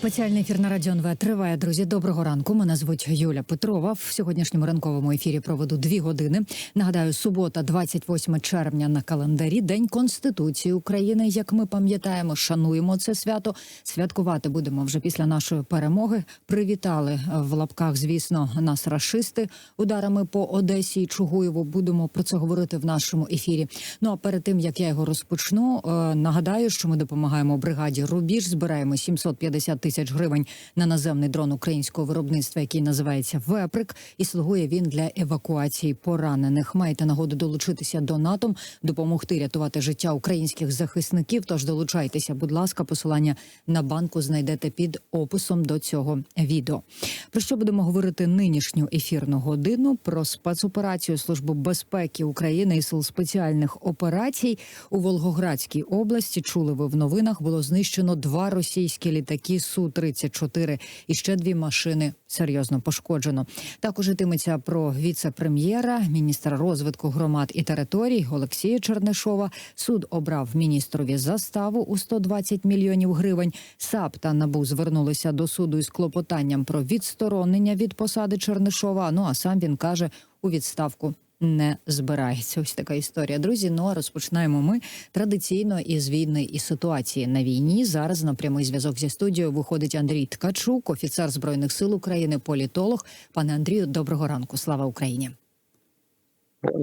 Спеціальний ефір на Радіо НВ триває. Друзі, доброго ранку. Мене звуть Юля Петрова. В сьогоднішньому ранковому ефірі проведу дві години. Нагадаю, субота, 28 червня на календарі, День Конституції України. Як ми пам'ятаємо, шануємо це свято. Святкувати будемо вже після нашої перемоги. Привітали е, в лапках, звісно, нас рашисти ударами по Одесі і Чугуєву. Будемо про це говорити в нашому ефірі. Ну а перед тим як я його розпочну, е, нагадаю, що ми допомагаємо бригаді Рубіж. Збираємо 750 тисяч гривень на наземний дрон українського виробництва, який називається Веприк, і слугує він для евакуації поранених. Маєте нагоду долучитися до НАТО, допомогти рятувати життя українських захисників. Тож долучайтеся, будь ласка, посилання на банку знайдете під описом до цього відео. Про що будемо говорити нинішню ефірну годину? Про спецоперацію Служби безпеки України і сил спеціальних операцій у Волгоградській області. Чули ви в новинах? Було знищено два російські літаки су 34 і ще дві машини серйозно пошкоджено. Також йтиметься про віце-прем'єра, міністра розвитку громад і територій Олексія Чернишова. Суд обрав міністрові заставу у 120 мільйонів гривень. САП та НАБУ звернулися до суду із клопотанням про відсторонення від посади Чернишова. Ну а сам він каже у відставку. Не збирається ось така історія. Друзі. Ну а розпочинаємо ми традиційно із війни і ситуації на війні. Зараз на прямий зв'язок зі студією виходить Андрій Ткачук, офіцер збройних сил України, політолог. Пане Андрію, доброго ранку. Слава Україні.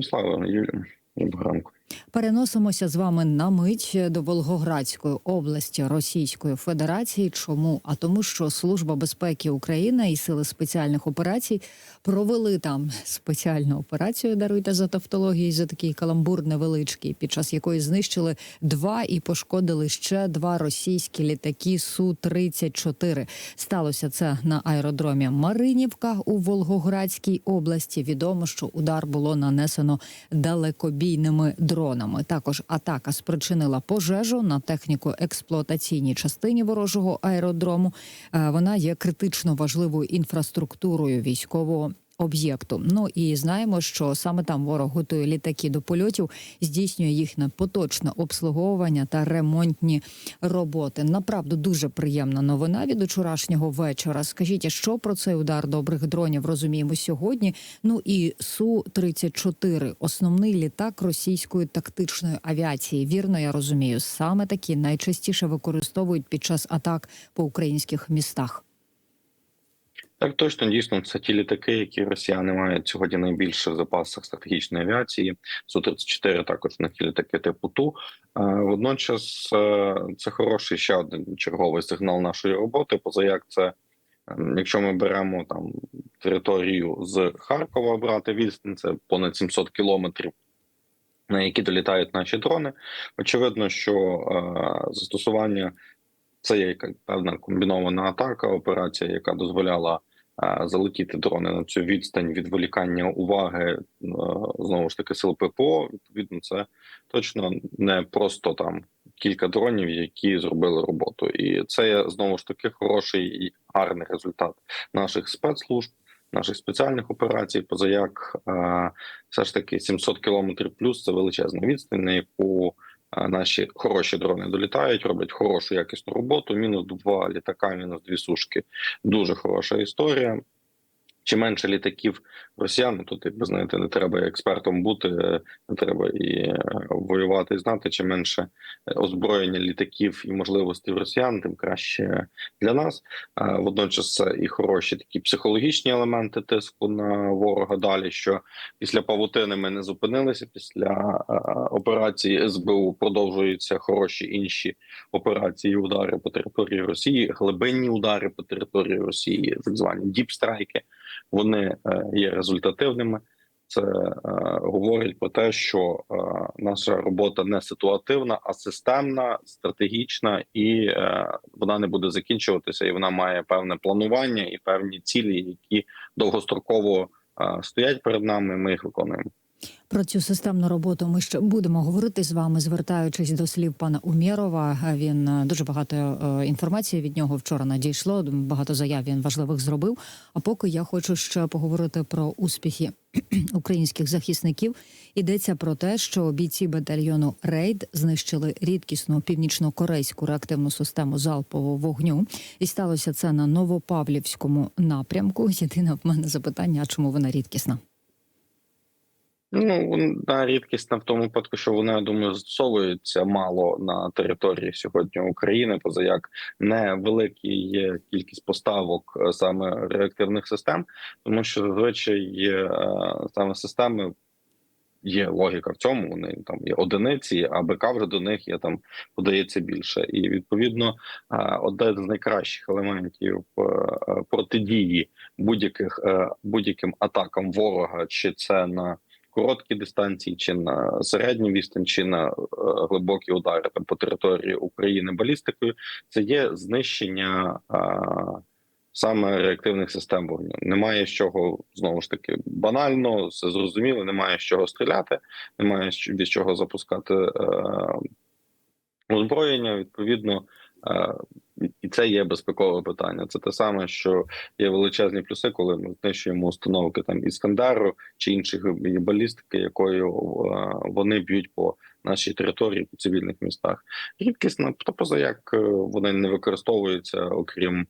Слава Юлія. Доброго ранку. Переносимося з вами на мить до Волгоградської області Російської Федерації. Чому? А тому, що Служба безпеки України і сили спеціальних операцій провели там спеціальну операцію. Даруйте за тавтології за такий каламбур невеличкий, під час якої знищили два і пошкодили ще два російські літаки су 34 Сталося це на аеродромі Маринівка у Волгоградській області. Відомо, що удар було нанесено далекобійними дронами. Також атака спричинила пожежу на техніко-експлуатаційній частині ворожого аеродрому. Е, Вона є критично важливою інфраструктурою військового. Об'єкту, ну і знаємо, що саме там ворог готує літаки до польотів, здійснює їхнє поточне обслуговування та ремонтні роботи. Направду дуже приємна новина від учорашнього вечора. Скажіть, що про цей удар добрих дронів розуміємо сьогодні? Ну і су 34 основний літак російської тактичної авіації. Вірно, я розумію, саме такі найчастіше використовують під час атак по українських містах. Так точно дійсно це ті літаки, які росіяни мають сьогодні найбільше в запасах стратегічної авіації. су 34 також на ті літаки типу ту. Е, Водночас е, це хороший ще один черговий сигнал нашої роботи. Поза як це, е, якщо ми беремо там територію з Харкова, брати відстань, це понад 700 кілометрів. На які долітають наші дрони, очевидно, що е, застосування це є певна комбінована атака, операція, яка дозволяла залетіти дрони на цю відстань відволікання уваги е, знову ж таки сил ППО. Відповідно, це точно не просто там кілька дронів, які зробили роботу, і це знову ж таки хороший і гарний результат наших спецслужб. Наших спеціальних операцій, поза як е, все ж таки 700 кілометрів плюс це величезна відстань, на яку наші хороші дрони долітають, роблять хорошу якісну роботу. Мінус два літака, мінус дві сушки. Дуже хороша історія. Чим менше літаків росіян, тут як ви знаєте, не треба експертом бути, е, не треба і е, воювати і знати. Чим менше е, озброєння літаків і можливостей росіян, тим краще для нас. Водночас це і хороші такі психологічні елементи тиску на ворога. Далі що після павутини ми не зупинилися. Після операції СБУ продовжуються хороші інші операції, удари по території Росії, глибинні удари по території Росії, так звані діпстрайки. Вони е, є результативними. Це е, говорить про те, що е, наша робота не ситуативна, а системна, стратегічна, і е, вона не буде закінчуватися. І вона має певне планування і певні цілі, які довгостроково стоять перед нами. Ми їх виконуємо. Про цю системну роботу ми ще будемо говорити з вами, звертаючись до слів пана Умєрова. Він е, дуже багато е, інформації від нього вчора надійшло. Багато заяв він важливих зробив. А поки я хочу ще поговорити про успіхи українських захисників. Йдеться про те, що бійці батальйону Рейд знищили рідкісну північно-корейську реактивну систему залпового вогню, і сталося це на Новопавлівському напрямку. Єдине в мене запитання: а чому вона рідкісна? Ну вона рідкісна в тому випадку, що вона я думаю застосовується мало на території сьогодні України, поза як невелика є кількість поставок е, саме реактивних систем, тому що зазвичай е, саме системи. Є логіка в цьому. Вони там є одиниці, а БК вже до них є там подається більше, і відповідно е, один з найкращих елементів протидії будь-яких будь-яким атакам ворога, чи це на короткі дистанції, чи на середню відстань, чи на е, глибокі удари там по території України балістикою, це є знищення саме реактивних систем вогню. Немає з чого знову ж таки банально, все зрозуміло. Немає з чого стріляти, немає від чого запускати е, озброєння. Відповідно. е, І це є безпекове питання. Це те саме, що є величезні плюси, коли ми знищуємо установки там іскандару чи інших балістики, якою е, вони б'ють по нашій території по цивільних містах. Рідкісно, то поза як е, вони не використовуються, окрім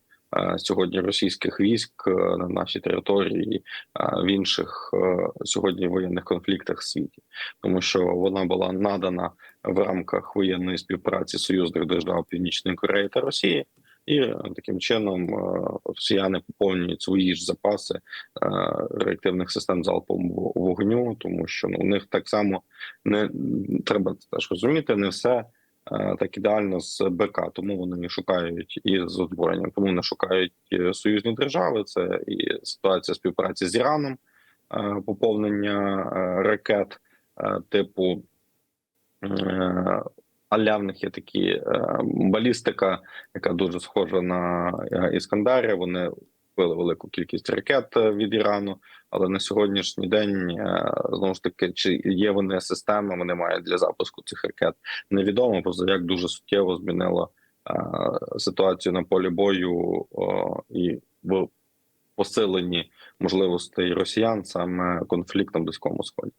сьогодні російських військ е, на нашій території е, в інших е, сьогодні воєнних конфліктах світі, тому що вона була надана в рамках воєнної співпраці союзних держав Північної Кореї та Росії. І е, таким чином е, росіяни поповнюють свої ж запаси е, реактивних систем залпового вогню, тому що ну у них так само не треба теж розуміти, не все е, так ідеально з БК, тому вони не шукають і з озброєнням, тому не шукають е, союзні держави. Це і ситуація співпраці з Іраном, е, поповнення е, ракет е, типу. е, Аля в них є такі е, балістика, яка дуже схожа на е, Іскандарі. Вони купили велику кількість ракет е, від Ірану, але на сьогоднішній день е, знову ж таки, чи є вони системами, немає для запуску цих ракет. Невідомо, поза як дуже суттєво змінило е, ситуацію на полі бою і в посиленні можливостей росіян саме конфлікт на близькому сході.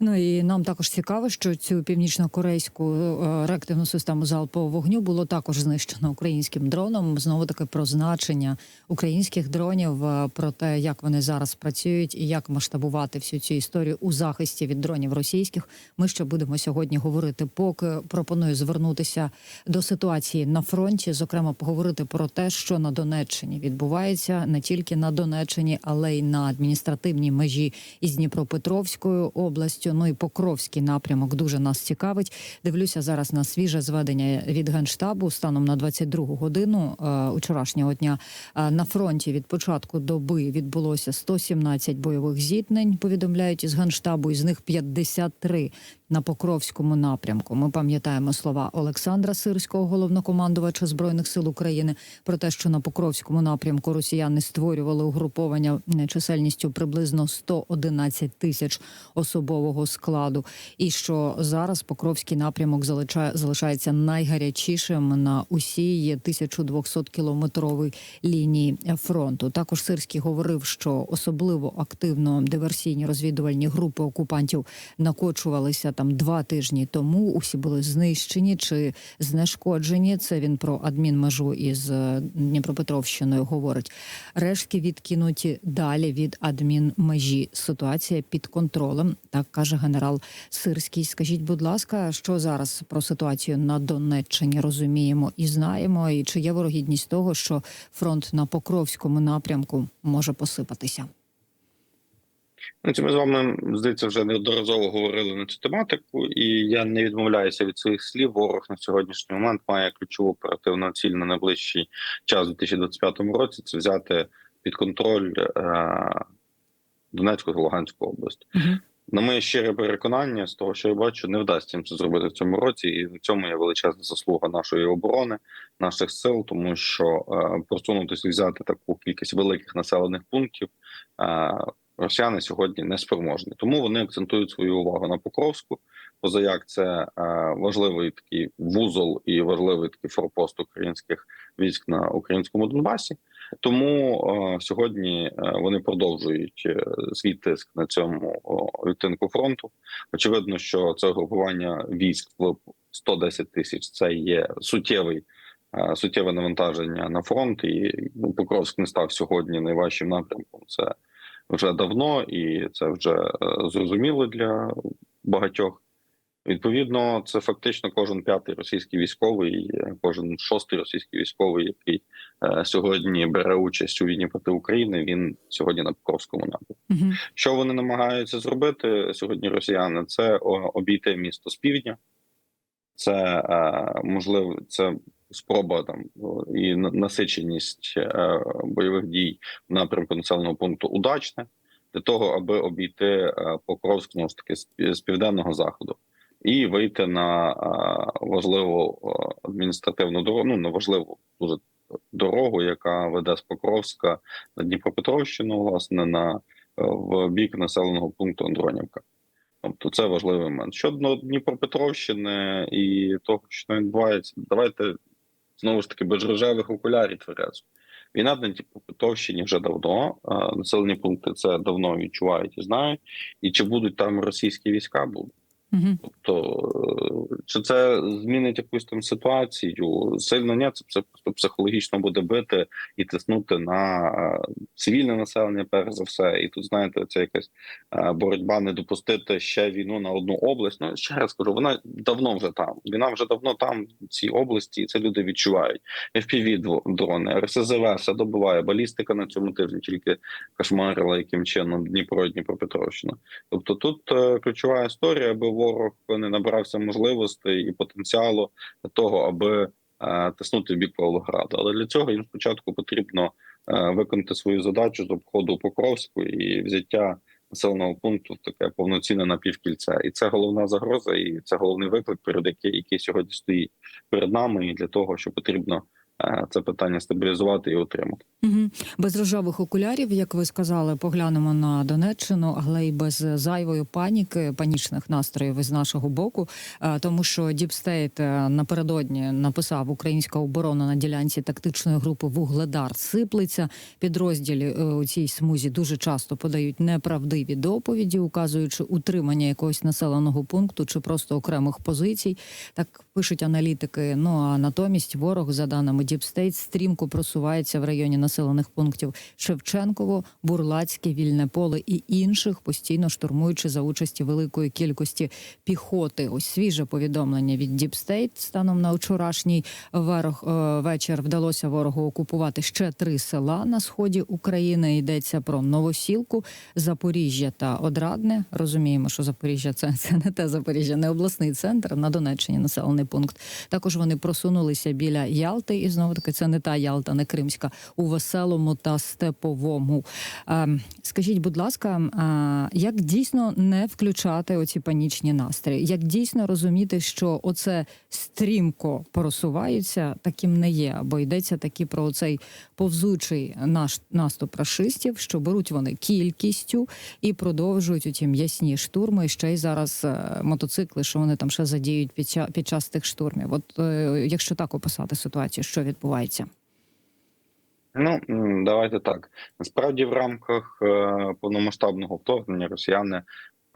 Ну і нам також цікаво, що цю північно-корейську е, реактивну систему залпового вогню було також знищено українським дроном. Знову таки про значення українських дронів, е, про те, як вони зараз працюють і як масштабувати всю цю історію у захисті від дронів російських. Ми ще будемо сьогодні говорити. Поки пропоную звернутися до ситуації на фронті, зокрема, поговорити про те, що на Донеччині відбувається не тільки на Донеччині, але й на адміністративній межі із Дніпропетровською областю. Ну і Покровський напрямок дуже нас цікавить. Дивлюся зараз на свіже зведення від генштабу станом на 22 годину е, учорашнього дня. Е, на фронті від початку доби відбулося 117 бойових зіткнень. Повідомляють із генштабу, із них 53 на Покровському напрямку. Ми пам'ятаємо слова Олександра Сирського, головнокомандувача збройних сил України, про те, що на Покровському напрямку росіяни створювали угруповання чисельністю приблизно 111 тисяч особового складу, і що зараз Покровський напрямок залишає, залишається найгарячішим на усій 1200 кілометровій лінії фронту. Також Сирський говорив, що особливо активно диверсійні розвідувальні групи окупантів накочувалися там два тижні тому. Усі були знищені чи знешкоджені. Це він про адмінмежу із е, Дніпропетровщиною говорить. Рештки відкинуті далі від адмінмежі. Ситуація під контролем, так каже генерал Сирський. Скажіть, будь ласка, що зараз про ситуацію на Донеччині розуміємо і знаємо, і чи є ворогідність того, що фронт на Покровському напрямку може посипатися? Ну, ми з вами здається вже неодноразово говорили на цю тематику, і я не відмовляюся від своїх слів. Ворог на сьогоднішній момент має ключову оперативну ціль на найближчий час у 2025 році. Це взяти під контроль е- Донецьку та Луганську область. Угу. На моє щире переконання, з того, що я бачу, не вдасться їм це зробити в цьому році, і в цьому є величезна заслуга нашої оборони, наших сил, тому що е, просунутися взяти таку кількість великих населених пунктів. Е, росіяни сьогодні не спроможні. Тому вони акцентують свою увагу на Покровську. Позаяк це е, важливий такий вузол і важливий такий форпост українських військ на українському Донбасі. Тому е, сьогодні е, вони продовжують свій тиск на цьому відтинку фронту. Очевидно, що це групування військ в 110 тисяч це є суттєвий. Суттєве навантаження на фронт, і ну, Покровськ не став сьогодні найважчим напрямком. Це вже давно, і це вже е, зрозуміло для багатьох. Відповідно, це фактично кожен п'ятий російський військовий, е, кожен шостий російський військовий, який е, сьогодні бере участь у війні проти України. Він сьогодні на Покровському напрямку. Угу. Що вони намагаються зробити сьогодні? Росіяни це обійти місто з півдня, це е, можливо, це спроба там і на- насиченість е, бойових дій в напрямку населеного пункту удачне для того, аби обійти е, Покровськ знову ж таки з, південного заходу. І вийти на е, важливу адміністративну дорогу, ну не важливу дуже дорогу, яка веде з Покровська на Дніпропетровщину, власне, на в бік населеного пункту Андронівка. Тобто це важливий момент. Щодо Дніпропетровщини і того, що відбувається, давайте знову ж таки без рожевих окулярів тверезо. Війна на Дніпропетровщині вже давно. Населені пункти це давно відчувають і знають. І чи будуть там російські війська? Будуть. Угу. Тобто, е, чи це змінить якусь там ситуацію? Сильно ні, це просто психологічно буде бити і тиснути на е, цивільне населення, перш за все. І тут знаєте, це якась е, боротьба не допустити ще війну на одну область. Ну ще раз кажу, вона давно вже там. Війна вже давно там в цій області, і це люди відчувають. fpv дрони, РСЗВ все добиває. Балістика на цьому тижні тільки кошмарила, яким чином Дніпро Дніпропетровщина. Тобто тут ключова історія, аби ворог не набрався можливостей і потенціалу для того, аби е, тиснути бік Павлограда. Але для цього їм спочатку потрібно е, виконати свою задачу з обходу Покровську і взяття населеного пункту в таке повноцінне напівкільце. І це головна загроза, і це головний виклик, перед який, який сьогодні стоїть перед нами, і для того, що потрібно це питання стабілізувати і отримати. Угу. Без рожевих окулярів, як ви сказали, поглянемо на Донеччину, але й без зайвої паніки, панічних настроїв із нашого боку, Е, тому що Діпстейт напередодні написав Українська оборона на ділянці тактичної групи Вугледар сиплеться. Підрозділі е, у цій смузі дуже часто подають неправдиві доповіді, указуючи утримання якогось населеного пункту чи просто окремих позицій. Так пишуть аналітики. Ну а натомість ворог, за даними Діпстейт, стрімко просувається в районі населених пунктів Шевченково, Бурлацьке, Вільне поле і інших, постійно штурмуючи за участі великої кількості піхоти. Ось свіже повідомлення від Діпстейт станом на вчорашній верх, е, вечір вдалося ворогу окупувати ще три села на сході України. Йдеться про Новосілку, Запоріжжя та Одрадне. Розуміємо, що Запоріжжя це, це не те Запоріжжя, не обласний центр на Донеччині, населений пункт. Також вони просунулися біля Ялти, і знову таки це не та Ялта, не Кримська, у веселому та степовому. Ем, Скажіть, будь ласка, як дійсно не включати оці панічні настрої? Як дійсно розуміти, що оце стрімко просуваються, таким не є, бо йдеться таки про цей повзучий наш наступ рашистів, що беруть вони кількістю і продовжують оті м'ясні штурми. Ще й зараз е, мотоцикли, що вони там ще задіють під час, під час тих штурмів. От е, якщо так описати ситуацію, що відбувається? Ну давайте так. Насправді, в рамках е, повномасштабного вторгнення росіяни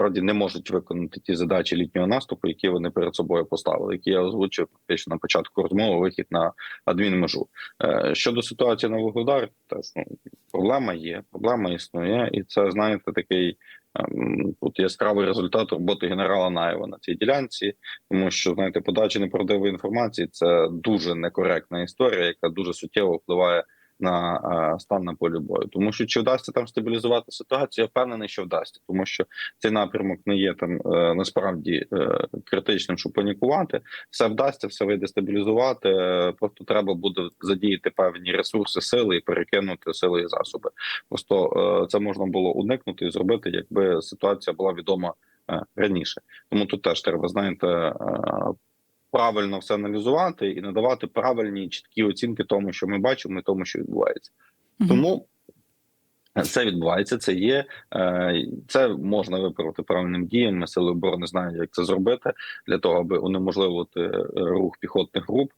справді не можуть виконати ті задачі літнього наступу, які вони перед собою поставили, які я озвучив фактично на початку розмови. Вихід на адмінмежу. Е, щодо ситуації на Вугледар, теж ну, проблема є, проблема існує, і це знаєте такий. ем, Тут яскравий результат роботи генерала Наєва на цій ділянці, тому що знаєте, подача неправдивої інформації це дуже некоректна історія, яка дуже суттєво впливає на е, стан на полі бою. Тому що чи вдасться там стабілізувати ситуацію, я впевнений, що вдасться, тому що цей напрямок не є там е, насправді е, критичним, щоб панікувати. Все вдасться, все вийде стабілізувати. Просто треба буде задіяти певні ресурси, сили і перекинути сили і засоби. Просто це можна було уникнути і зробити, якби ситуація була відома раніше. Тому тут теж треба знаєте. Правильно все аналізувати і надавати правильні чіткі оцінки тому, що ми бачимо, і тому, що відбувається. Мгм. Тому Це відбувається. Це є е, це можна виправити правильним діями. Сили оборони знають, як це зробити для того, аби унеможливити е, рух піхотних груп,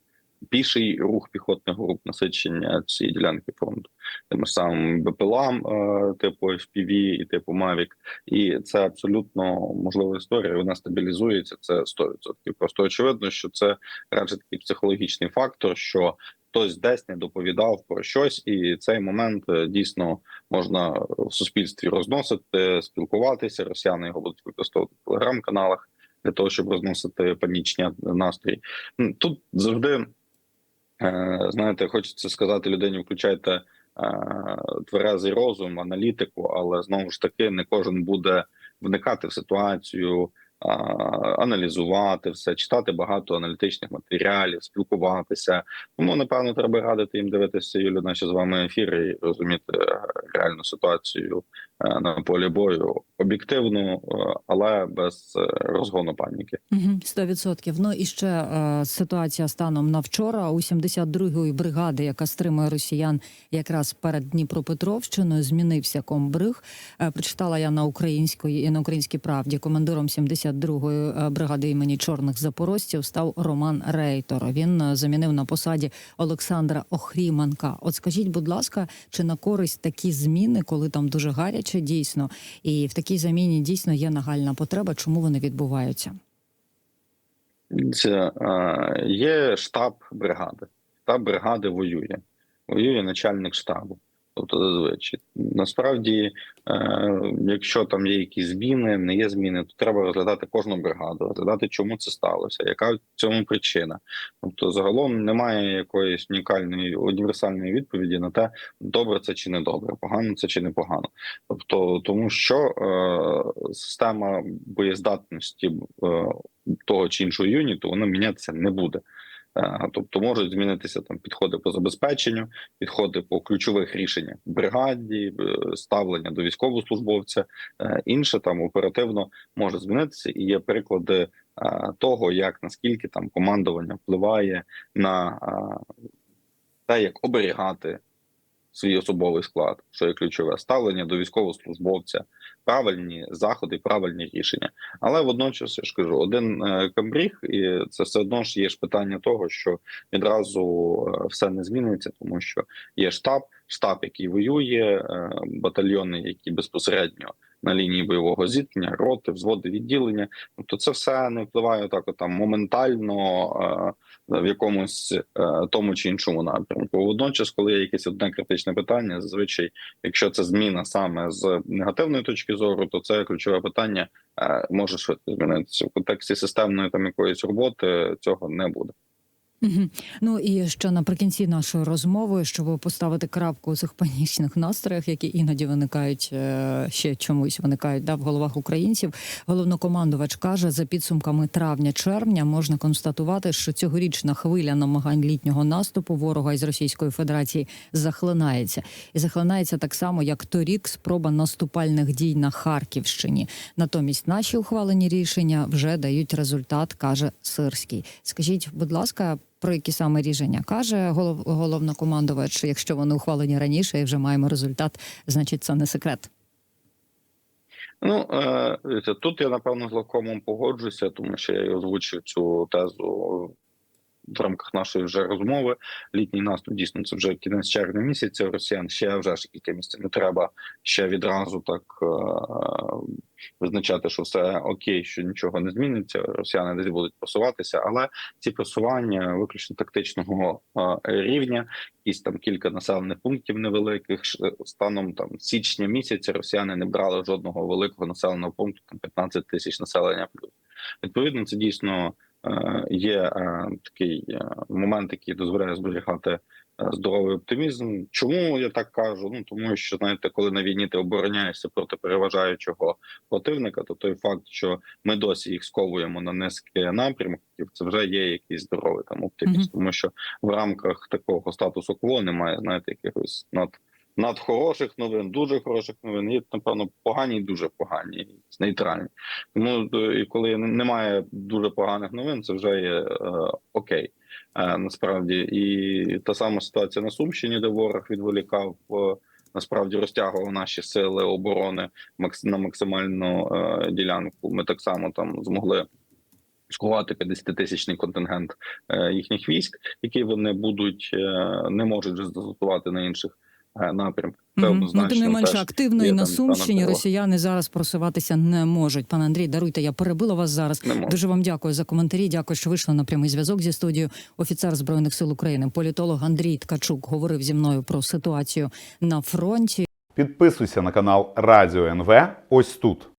піший рух піхотних груп, насичення цієї ділянки фронту, тими ж самими БПЛА, е, типу FPV і типу Mavic. І це абсолютно можлива історія. Вона стабілізується. Це 100%. Просто очевидно, що це радше такий психологічний фактор, що хтось десь не доповідав про щось, і цей момент е, дійсно можна в суспільстві розносити, спілкуватися. Росіяни його будуть використовувати в телеграм-каналах для того, щоб розносити панічні настрої. Ну, Тут завжди знаєте, хочеться сказати людині, включайте е, тверезий розум, аналітику, але знову ж таки не кожен буде вникати в ситуацію. Аналізувати все, читати багато аналітичних матеріалів, спілкуватися. Тому напевно треба радити їм дивитися Юлю, наші з вами ефіри і розуміти е, реальну ситуацію е, на полі бою об'єктивну, е, але без розгону паніки. Мгм, Сто відсотків. Ну і ще ситуація станом на вчора у 72-ї бригади, яка стримує росіян якраз перед Дніпропетровщиною, змінився комбриг. Прочитала я на української і на українській правді. Командиром 72-ї е, бригади імені чорних запорожців став Роман Рейтор. Він е, замінив на посаді Олександра Охріманка. От скажіть, будь ласка, чи на користь такі зміни, коли там дуже гаряче, дійсно, і в такій заміні дійсно є нагальна потреба? Чому вони відбуваються? Це є штаб бригади. Штаб бригади воює. Воює начальник штабу. Тобто, зазвичай. Насправді, е, якщо там є якісь зміни, не є зміни, то треба розглядати кожну бригаду, розглядати, чому це сталося, яка в цьому причина. Тобто, загалом немає якоїсь унікальної універсальної відповіді на те, добре це чи не добре, погано це чи не погано. Тобто, тому що е, система боєздатності е, того чи іншого юніту, вона мінятися не буде. Е, Тобто можуть змінитися там підходи по забезпеченню, підходи по ключових рішеннях бригаді, е, ставлення до військовослужбовця. Е, Інше там оперативно може змінитися, і є приклади того, як наскільки там командування впливає на те, як оберігати свій особовий склад, що є ключове ставлення до військовослужбовця, правильні заходи, правильні рішення. Але водночас я ж кажу, один е, камбріг, і це все одно ж є ж питання того, що відразу е, все не зміниться, тому що є штаб, штаб, який воює, е, батальйони, які безпосередньо на лінії бойового зіткнення, роти, взводи відділення. Тобто, це все не впливає так, там моментально е, в якомусь е, тому чи іншому напрямку. Водночас, коли є якесь одне критичне питання, зазвичай, якщо це зміна саме з негативної точки зору, то це ключове питання е, може швидко змінитися в контексті системної там якоїсь роботи. Цього не буде. Ну і ще наприкінці нашої розмови, щоб поставити крапку у цих панічних настроях, які іноді виникають е, ще чомусь виникають да, в головах українців. Головнокомандувач каже, за підсумками травня-червня можна констатувати, що цьогорічна хвиля намагань літнього наступу ворога із Російської Федерації захлинається, і захлинається так само, як торік спроба наступальних дій на Харківщині. Натомість наші ухвалені рішення вже дають результат, каже Сирський. Скажіть, будь ласка. Про які саме рішення каже голов, головнокомандувач, якщо вони ухвалені раніше і вже маємо результат, значить це не секрет. Ну е, тут я напевно з Лавкомом погоджуся, тому що я і озвучив цю тезу в рамках нашої вже розмови. Літній наступ дійсно це вже кінець червня місяця. Росіян ще вже ж кілька місяців не треба ще відразу так е, визначати, що все окей, що нічого не зміниться. Росіяни десь будуть просуватися, але ці просування виключно тактичного рівня. Якісь там кілька населених пунктів невеликих станом там січня місяця. Росіяни не брали жодного великого населеного пункту, там 15 тисяч населення. Відповідно, це дійсно є е, такий е, момент, який дозволяє зберігати е, здоровий оптимізм. Чому я так кажу? Ну тому що знаєте, коли на війні ти обороняєшся проти переважаючого противника, то той факт, що ми досі їх сковуємо на низки напрямків, це вже є якийсь здоровий там оптимізм, Мгм. тому що в рамках такого статусу кво немає, знаєте, якихось над. Над хороших новин, дуже хороших новин, є напевно погані, і дуже погані, нейтральні. Тому е, і коли немає дуже поганих новин, це вже є е, окей. Е, насправді, і та сама ситуація на Сумщині, де ворог відволікав е, насправді розтягував наші сили оборони на максимальну е, ділянку. Ми так само там змогли скувати 50-тисячний контингент е, їхніх військ, які вони будуть е, не можуть застосувати на інших е, напрямках. Це Мгм. Ну, тим не менше, активно і на Сумщині росіяни зараз просуватися не можуть. Пане Андрій, даруйте, я перебила вас зараз. Дуже вам дякую за коментарі. Дякую, що вийшли на прямий зв'язок зі студією. Офіцер збройних сил України, політолог Андрій Ткачук говорив зі мною про ситуацію на фронті. Підписуйся на канал Радіо НВ ось тут.